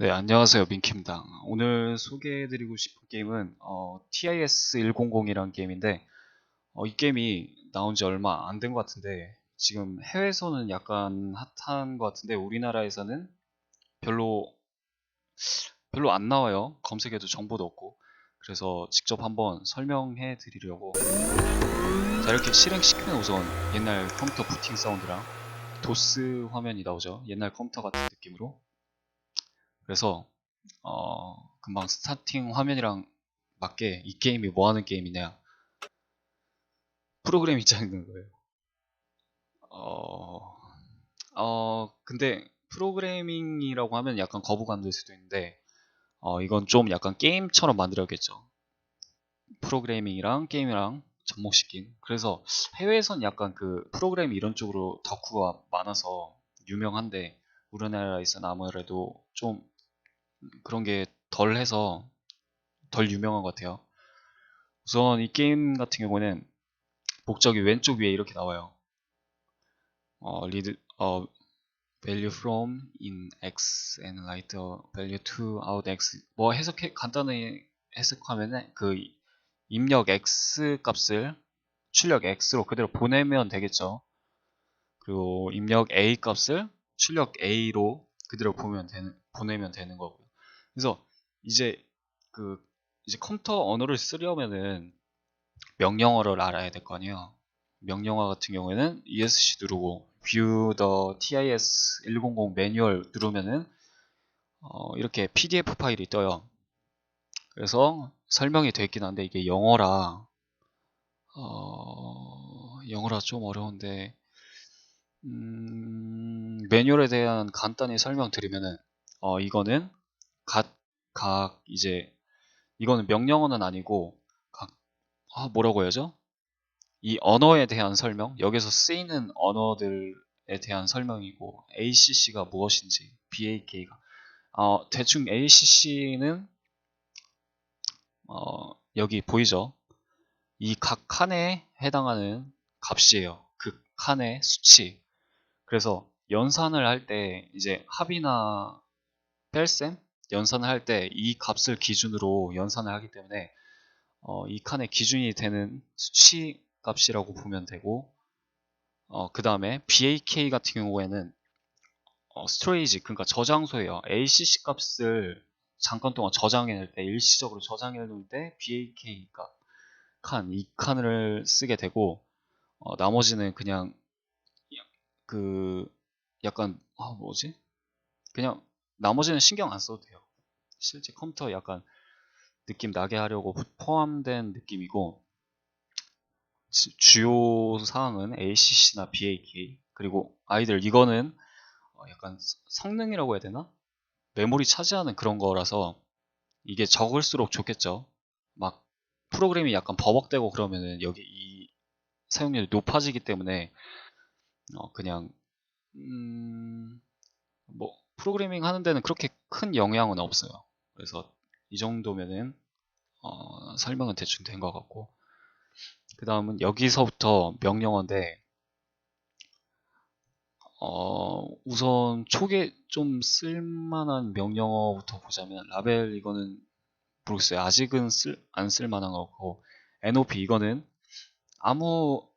네, 안녕하세요. 민킴당. 오늘 소개해드리고 싶은 게임은 어, TIS100이라는 게임인데 어, 이 게임이 나온 지 얼마 안 된 것 같은데 지금 해외에서는 약간 핫한 것 같은데 우리나라에서는 별로 별로 안 나와요. 검색해도 정보도 없고 그래서 직접 한번 설명해 드리려고 자 이렇게 실행시키면 우선 옛날 컴퓨터 부팅 사운드랑 도스 화면이 나오죠. 옛날 컴퓨터 같은 느낌으로 그래서 어, 금방 스타팅 화면이랑 맞게 이 게임이 뭐 하는 게임이냐 프로그램이 짜는 거예요. 어, 어, 근데 프로그래밍이라고 하면 약간 거부감 될 수도 있는데 어, 이건 좀 약간 게임처럼 만들어야겠죠. 프로그래밍이랑 게임이랑 접목시킨. 그래서 해외에선 약간 그 프로그램 이런 쪽으로 덕후가 많아서 유명한데 우리나라에서는 아무래도 좀 그런 게 덜 해서 덜 유명한 것 같아요. 우선 이 게임 같은 경우는 목적이 왼쪽 위에 이렇게 나와요. 어, read, 어, value from in x and write the value to out x. 뭐 해석해, 간단히 해석하면은 그 입력 x 값을 출력 x로 그대로 보내면 되겠죠. 그리고 입력 a 값을 출력 a로 그대로 보면 되는, 보내면 되는 거고요. 그래서 이제 그 이제 컴퓨터 언어를 쓰려면은 명령어를 알아야 될 거 아니에요. 명령어 같은 경우에는 ESC 누르고 View the TIS 100 매뉴얼 누르면은 어, 이렇게 PDF 파일이 떠요. 그래서 설명이 되어 있긴 한데 이게 영어라 어, 영어라 좀 어려운데 음, 매뉴얼에 대한 간단히 설명드리면은 어, 이거는 각, 각 이제 이거는 명령어는 아니고 각 아, 뭐라고 해야죠? 이 언어에 대한 설명 여기서 쓰이는 언어들에 대한 설명이고 ACC가 무엇인지 BAK가 어, 대충 ACC는 어, 여기 보이죠? 이 각 칸에 해당하는 값이에요. 그 칸의 수치. 그래서 연산을 할 때 이제 합이나 뺄셈 연산을 할 때 이 값을 기준으로 연산을 하기 때문에 어, 이 칸의 기준이 되는 수치 값이라고 보면 되고 어, 그 다음에 BAK 같은 경우에는 어, 스토리지 그러니까 저장소예요. ACC 값을 잠깐 동안 저장해 놓을 때 일시적으로 저장해 놓을 때 BAK 값 칸, 이 칸을 쓰게 되고 어, 나머지는 그냥 그 약간 아 뭐지? 그냥 나머지는 신경 안 써도 돼요. 실제 컴퓨터 약간 느낌 나게 하려고 포함된 느낌이고 주요 사항은 ACC나 BAK 그리고 아이들 이거는 어, 약간 성능이라고 해야 되나? 메모리 차지하는 그런 거라서 이게 적을수록 좋겠죠. 막 프로그램이 약간 버벅대고 그러면은 여기 이 사용률이 높아지기 때문에 어 그냥 음 뭐 프로그래밍 하는 데는 그렇게 큰 영향은 없어요. 그래서 이 정도면은 어 설명은 대충 된 것 같고 그 다음은 여기서부터 명령어인데 어, 우선 초기에 좀 쓸만한 명령어부터 보자면 라벨 이거는 모르겠어요. 아직은 쓸, 안 쓸만한 거고 NOP 이거는 아무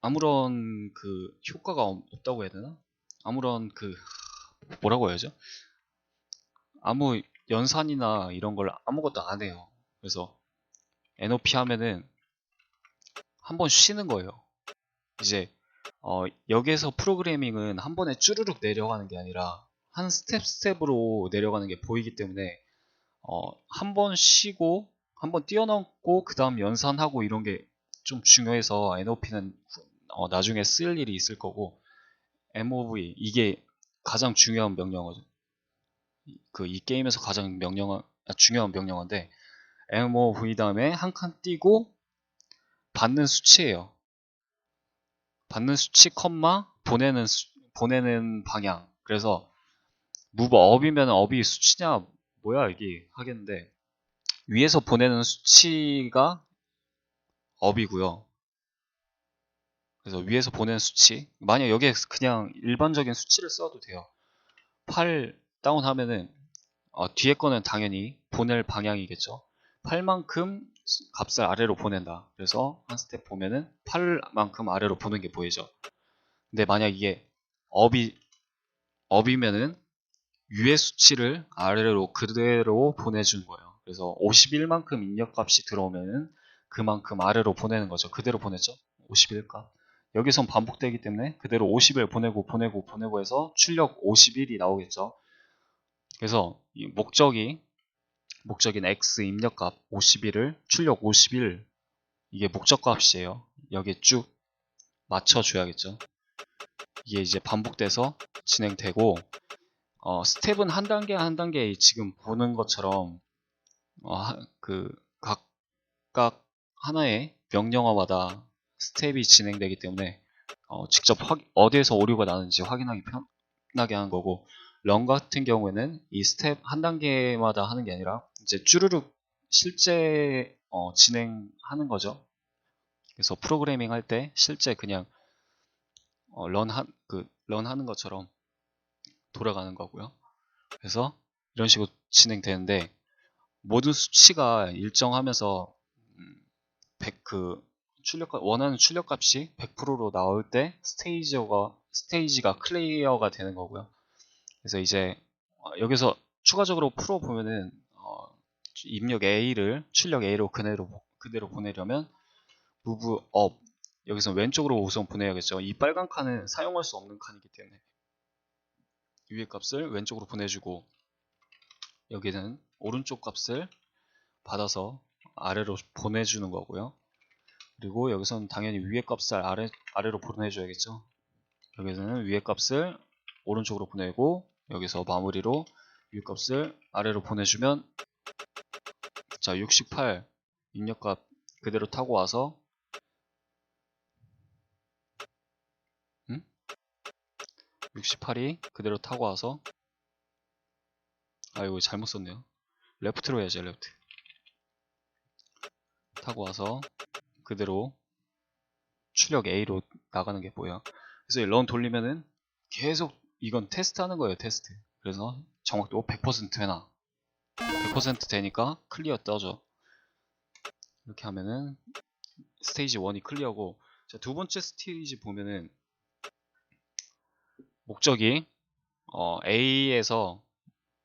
아무런 그 효과가 없다고 해야 되나? 아무런 그 뭐라고 해야죠? 아무 연산이나 이런 걸 아무것도 안 해요. 그래서 NOP 하면은 한 번 쉬는 거예요. 이제 어, 여기에서 프로그래밍은 한 번에 쭈르륵 내려가는 게 아니라 한 스텝 스텝으로 내려가는 게 보이기 때문에 어, 한 번 쉬고 한 번 뛰어넘고 그 다음 연산하고 이런 게 좀 중요해서 NOP는 어, 나중에 쓸 일이 있을 거고 MOV 이게 가장 중요한 명령어죠. 그 이 게임에서 가장 명령어 아, 중요한 명령어인데 MOV 다음에 한 칸 띄고 받는 수치예요. 받는 수치 컴마 보내는 수, 보내는 방향. 그래서 move up이면 up이 수치냐 뭐야 이게 하겠는데 위에서 보내는 수치가 up이고요. 그래서 위에서 보내는 수치 만약 여기에 그냥 일반적인 수치를 써도 돼요. 8 다운 하면은 어, 뒤에 거는 당연히 보낼 방향이겠죠. 8만큼 값을 아래로 보낸다. 그래서 한 스텝 보면은 8만큼 아래로 보는 게 보이죠. 근데 만약 이게 업이 업이면은 위의 수치를 아래로 그대로 보내주는 거예요. 그래서 51만큼 입력값이 들어오면은 그만큼 아래로 보내는 거죠. 그대로 보냈죠. 51값. 여기선 반복되기 때문에 그대로 50을 보내고 보내고 보내고 해서 출력 51이 나오겠죠. 그래서 이 목적이 목적인 x 입력값 51을 출력 51 이게 목적값이에요. 여기에 쭉 맞춰줘야겠죠. 이게 이제 반복돼서 진행되고 어, 스텝은 한 단계 한 단계 지금 보는 것처럼 어, 하- 그 각각 하나의 명령어마다 스텝이 진행되기 때문에 어, 직접 확- 어디에서 오류가 나는지 확인하기 편하게 하는 거고 런 같은 경우에는 이 스텝 한 단계마다 하는 게 아니라 이제 쭈르륵 실제 어, 진행하는 거죠. 그래서 프로그래밍 할 때 실제 그냥 어, 런, 하, 그, 런 하는 것처럼 돌아가는 거고요. 그래서 이런 식으로 진행되는데 모든 수치가 일정하면서 음, 100, 그 출력값 원하는 출력값이 100%로 나올 때 스테이지가 스테이지가 클리어가 되는 거고요. 그래서 이제 어, 여기서 추가적으로 풀어 보면은 어, 입력 A를 출력 A로 그대로 그대로 보내려면 move up 여기서 왼쪽으로 우선 보내야겠죠. 이 빨간 칸은 사용할 수 없는 칸이기 때문에 위의 값을 왼쪽으로 보내주고 여기는 오른쪽 값을 받아서 아래로 보내주는 거고요. 그리고 여기서는 당연히 위의 값을 아래, 아래로 보내줘야겠죠. 여기서는 위의 값을 오른쪽으로 보내고 여기서 마무리로 위의 값을 아래로 보내주면 자, 68 입력값 그대로 타고 와서 음? 68이 그대로 타고 와서 아 이거 잘못 썼네요 레프트로 해야지 레프트 타고 와서 그대로 출력 A로 나가는 게 보여요 그래서 런 돌리면은 계속 이건 테스트 하는 거예요 테스트 그래서 정확도 100% 해놔 100% 되니까 클리어 떠져 이렇게 하면은 스테이지 1이 클리어고 자, 두 번째 스테이지 보면은 목적이 어, A에서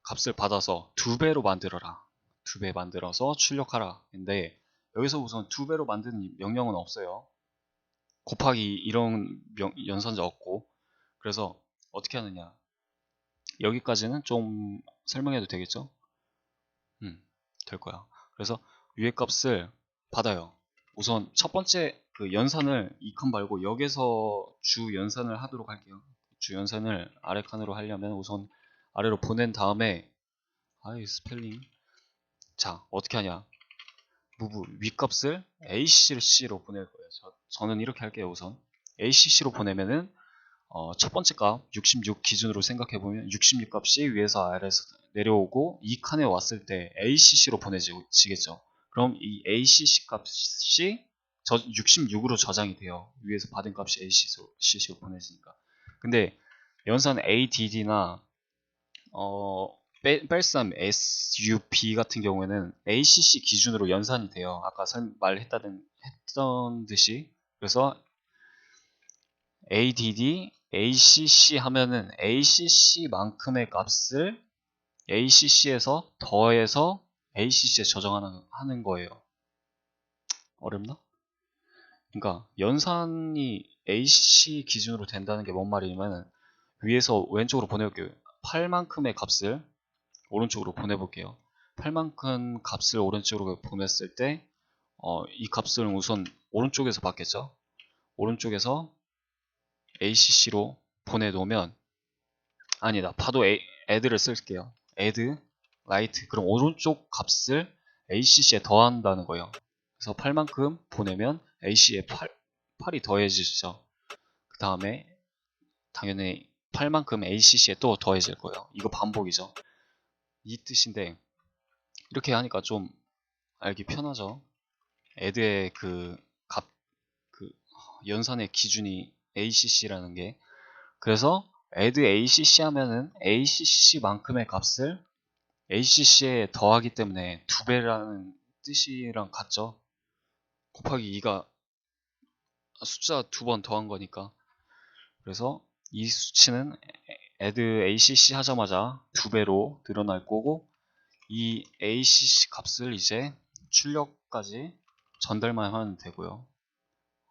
값을 받아서 두 배로 만들어라. 두 배 만들어서 출력하라. 근데 여기서 우선 두 배로 만드는 명령은 없어요. 곱하기 이런 명- 연산자 없고 그래서 어떻게 하느냐 여기까지는 좀 설명해도 되겠죠? 음, 될 거야. 그래서 위의 값을 받아요. 우선 첫 번째 그 연산을 이 칸 말고 여기서 주 연산을 하도록 할게요. 주 연산을 아래 칸으로 하려면 우선 아래로 보낸 다음에 아이 스펠링 자 어떻게 하냐 무브 윗값을 ACC로 보낼 거예요. 저, 저는 이렇게 할게요. 우선 ACC로 보내면은 어, 첫 번째 값 66 기준으로 생각해 보면 66 값이 위에서 아래에서 내려오고 이 칸에 왔을 때 ACC로 보내지겠죠. 그럼 이 ACC 값이 66으로 저장이 돼요. 위에서 받은 값이 ACC로 보내지니까. 근데 연산 ADD나 어, 뺄- 뺄쌈 SUP 같은 경우에는 ACC 기준으로 연산이 돼요. 아까 설- 말했다는 했던 듯이 그래서 ADD, ACC 하면은 ACC만큼의 값을 ACC에서 더해서 ACC에 저장하는 하는 거예요. 어렵나? 그러니까 연산이 ACC 기준으로 된다는 게 뭔 말이냐면 위에서 왼쪽으로 보내볼게요. 8만큼의 값을 오른쪽으로 보내볼게요. 8만큼 값을 오른쪽으로 보냈을 때, 어, 이 값을 우선 오른쪽에서 받겠죠? 오른쪽에서 ACC로 보내놓으면, 아니다. 봐도 A, add를 쓸게요. add, right. 그럼 오른쪽 값을 ACC에 더한다는 거예요. 그래서 8만큼 보내면 AC에 8, 8이 더해지죠. 그 다음에 당연히 8만큼 ACC에 또 더해질 거예요. 이거 반복이죠. 이 뜻인데 이렇게 하니까 좀 알기 편하죠. 애드의 그 값, 그 연산의 기준이 ACC라는 게 그래서 add ACC 하면은 ACC만큼의 값을 ACC에 더하기 때문에 두 배라는 뜻이랑 같죠. 곱하기 2가 숫자 두 번 더한 거니까. 그래서 이 수치는 add ACC 하자마자 두 배로 늘어날 거고 이 ACC 값을 이제 출력까지 전달만 하면 되고요.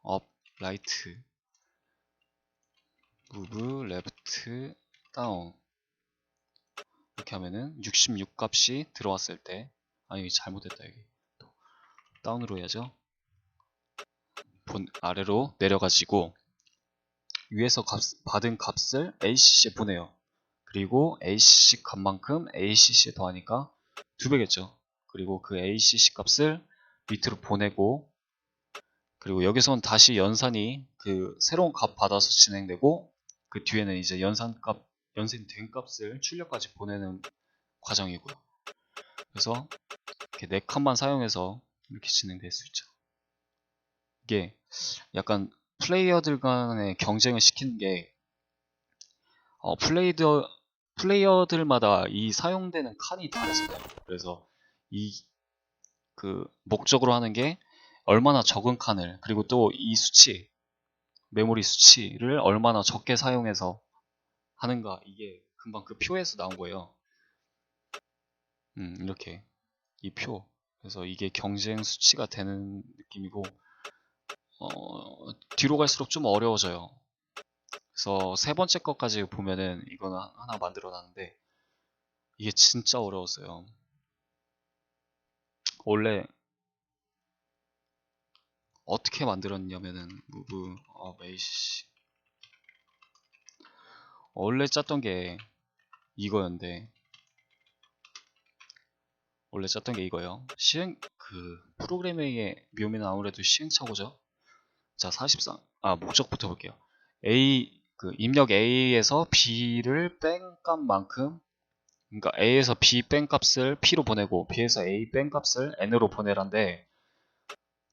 up, right, move, left, down 이렇게 하면은 66 값이 들어왔을 때 아니 잘못했다 여기 또 다운으로 해야죠. 본 아래로 내려가지고 위에서 값, 받은 값을 ACC에 보내요. 그리고 ACC 값만큼 ACC에 더하니까 두 배겠죠. 그리고 그 ACC 값을 밑으로 보내고 그리고 여기서는 다시 연산이 그 새로운 값 받아서 진행되고 그 뒤에는 이제 연산 값 연산이 된 값을 출력까지 보내는 과정이고요. 그래서 이렇게 네 칸만 사용해서 이렇게 진행될 수 있죠. 이게 약간 플레이어들 간의 경쟁을 시키는 게 어, 플레이더, 플레이어들마다 이 사용되는 칸이 다르잖아요. 그래서 이 그 목적으로 하는 게 얼마나 적은 칸을 그리고 또 이 수치 메모리 수치를 얼마나 적게 사용해서 하는가 이게 금방 그 표에서 나온 거예요. 음, 이렇게 이 표. 그래서 이게 경쟁 수치가 되는 느낌이고 어, 뒤로 갈수록 좀 어려워져요. 그래서 세 번째 것까지 보면은 이거는 하나 만들어 놨는데 이게 진짜 어려웠어요. 원래 어떻게 만들었냐면은 move up AC 원래 짰던 게 이거였는데 원래 짰던 게 이거예요. 시행 그 프로그래밍의 묘미는 아무래도 시행착오죠. 자, 43. 아, 목적부터 볼게요. A 그 입력 A에서 B를 뺀 값만큼 그러니까 A에서 B 뺀 값을 P로 보내고 B에서 A 뺀 값을 N으로 보내란데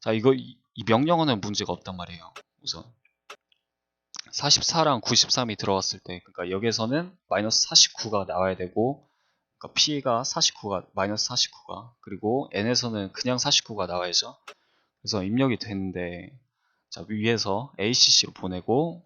자, 이거 이, 이 명령어는 문제가 없단 말이에요. 우선 44랑 93이 들어왔을 때 그러니까 여기에서는 마이너스 49가 나와야 되고 그러니까 P가 49가 마이너스 49가 그리고 N에서는 그냥 49가 나와야죠. 그래서 입력이 되는데 자 위에서 ACC로 보내고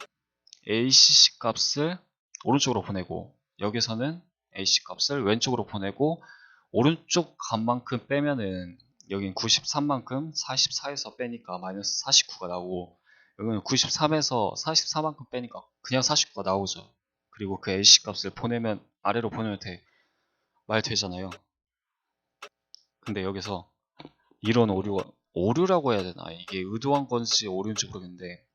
ACC 값을 오른쪽으로 보내고 여기서는 AC 값을 왼쪽으로 보내고 오른쪽 값만큼 빼면은 여긴 93만큼 44에서 빼니까 마이너스 49가 나오고 여기는 93에서 44만큼 빼니까 그냥 49가 나오죠. 그리고 그 AC 값을 보내면 아래로 보내면 돼. 말 되잖아요. 근데 여기서 이런 오류가 오류라고 해야 되나 이게 의도한 건지 오류인지 모르겠는데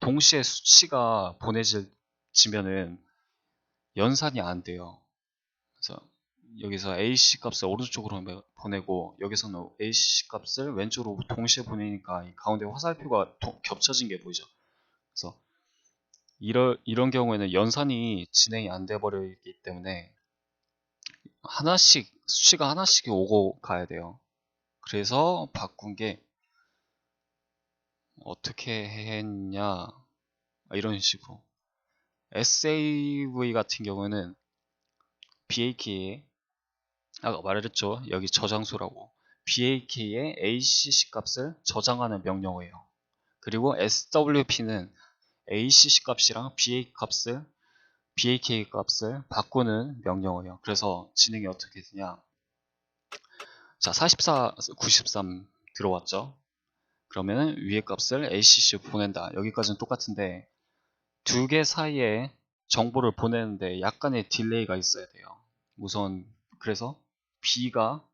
동시에 수치가 보내지면은 연산이 안 돼요. 그래서 여기서 AC 값을 오른쪽으로 보내고 여기서는 AC 값을 왼쪽으로 동시에 보내니까 가운데 화살표가 겹쳐진 게 보이죠. 그래서 이런 이런 경우에는 연산이 진행이 안 돼 버리기 때문에 하나씩 수치가 하나씩 오고 가야 돼요. 그래서 바꾼 게 어떻게 했냐 이런 식으로. SAV 같은 경우는 BAK에 아까 말했죠. 여기 저장소라고. BAK의 ACC 값을 저장하는 명령어예요. 그리고 SWP는 ACC 값이랑 BA 값을 BAK 값을 바꾸는 명령어예요. 그래서 진행이 어떻게 되냐 자 44, 93 들어왔죠? 그러면 위의 값을 ACC로 보낸다. 여기까지는 똑같은데 두 개 사이에 정보를 보내는데 약간의 딜레이가 있어야 돼요. 우선 그래서 B가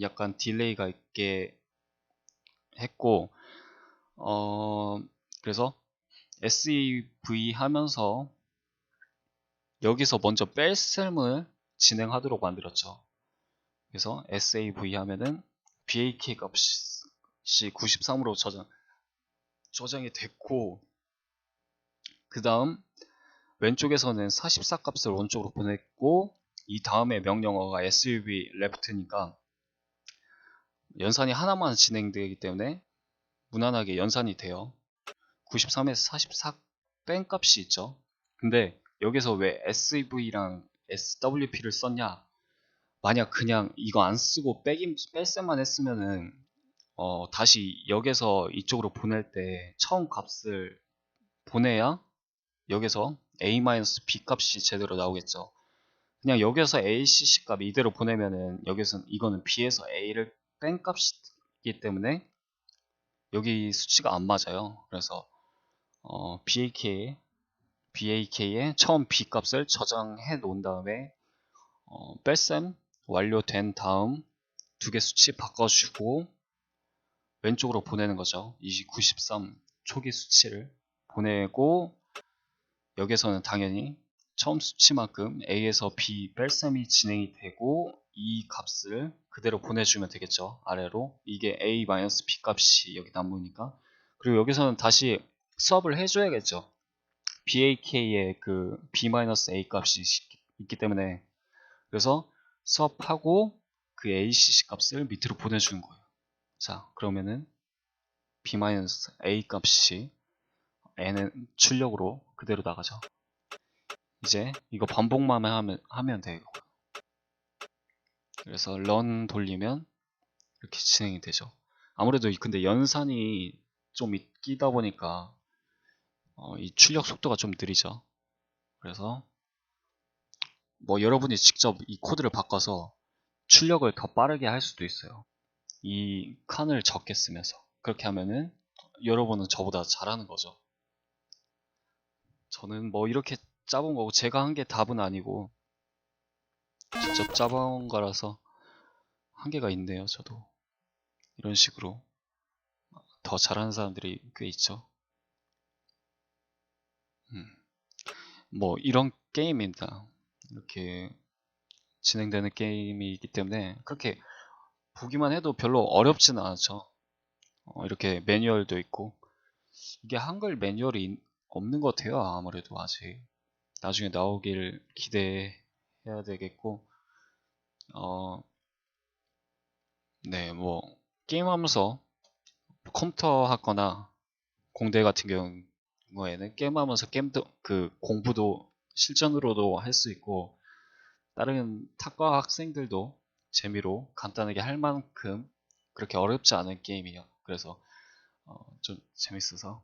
약간 딜레이가 있게 했고 어 그래서 SEV 하면서 여기서 먼저 뺄셈을 진행하도록 만들었죠 그래서 SAV 하면은 BAK 값이 93으로 저장, 저장이 됐고 그 다음 왼쪽에서는 44 값을 오른쪽으로 보냈고 이 다음에 명령어가 SUV left니까 연산이 하나만 진행되기 때문에 무난하게 연산이 돼요. 93에서 44 뺀 값이 있죠. 근데 여기서 왜 SV랑 SWP를 썼냐 만약 그냥 이거 안 쓰고 빼긴 뺄셈만 했으면은 어, 다시 역에서 이쪽으로 보낼 때 처음 값을 보내야 여기서 a-b 값이 제대로 나오겠죠. 그냥 여기서 acc 값 이대로 보내면은 여기서 이거는 b에서 a를 뺀 값이기 때문에 여기 수치가 안 맞아요. 그래서 어, BAK, BAK에 처음 B 값을 저장해 놓은 다음에 어, 뺄셈 완료된 다음 두 개 수치 바꿔주고 왼쪽으로 보내는 거죠. 93 초기 수치를 보내고 여기서는 당연히 처음 수치만큼 A에서 B 뺄셈이 진행이 되고 이 값을 그대로 보내주면 되겠죠. 아래로 이게 A-B 값이 여기 남으니까 그리고 여기서는 다시 수업을 해줘야겠죠. BAK의 그 B-A 값이 있기 때문에 그래서 수업하고 그 ACC 값을 밑으로 보내주는 거예요. 자 그러면은 B-A 값이 N은 출력으로 그대로 나가죠. 이제 이거 반복만 하면, 하면 돼요. 그래서 run 돌리면 이렇게 진행이 되죠. 아무래도 근데 연산이 좀 있기다 보니까 어, 이 출력 속도가 좀 느리죠. 그래서 뭐 여러분이 직접 이 코드를 바꿔서 출력을 더 빠르게 할 수도 있어요. 이 칸을 적게 쓰면서 그렇게 하면은 여러분은 저보다 잘하는 거죠. 저는 뭐 이렇게 짜본 거고 제가 한 게 답은 아니고 직접 짜본 거라서 한계가 있네요 저도 이런 식으로 더 잘하는 사람들이 꽤 있죠 음. 뭐 이런 게임입니다 이렇게 진행되는 게임이기 때문에 그렇게 보기만 해도 별로 어렵지는 않죠 어, 이렇게 매뉴얼도 있고. 이게 한글 매뉴얼이 없는 것 같아요 아무래도 아직. 나중에 나오길 기대해야 되겠고. 어, 네, 뭐 게임하면서 컴퓨터 하거나 공대 같은 경우에는 게임하면서 게임도 그 공부도 실전으로도 할 수 있고 다른 탁과 학생들도 재미로 간단하게 할 만큼 그렇게 어렵지 않은 게임이에요. 그래서 어, 좀 재밌어서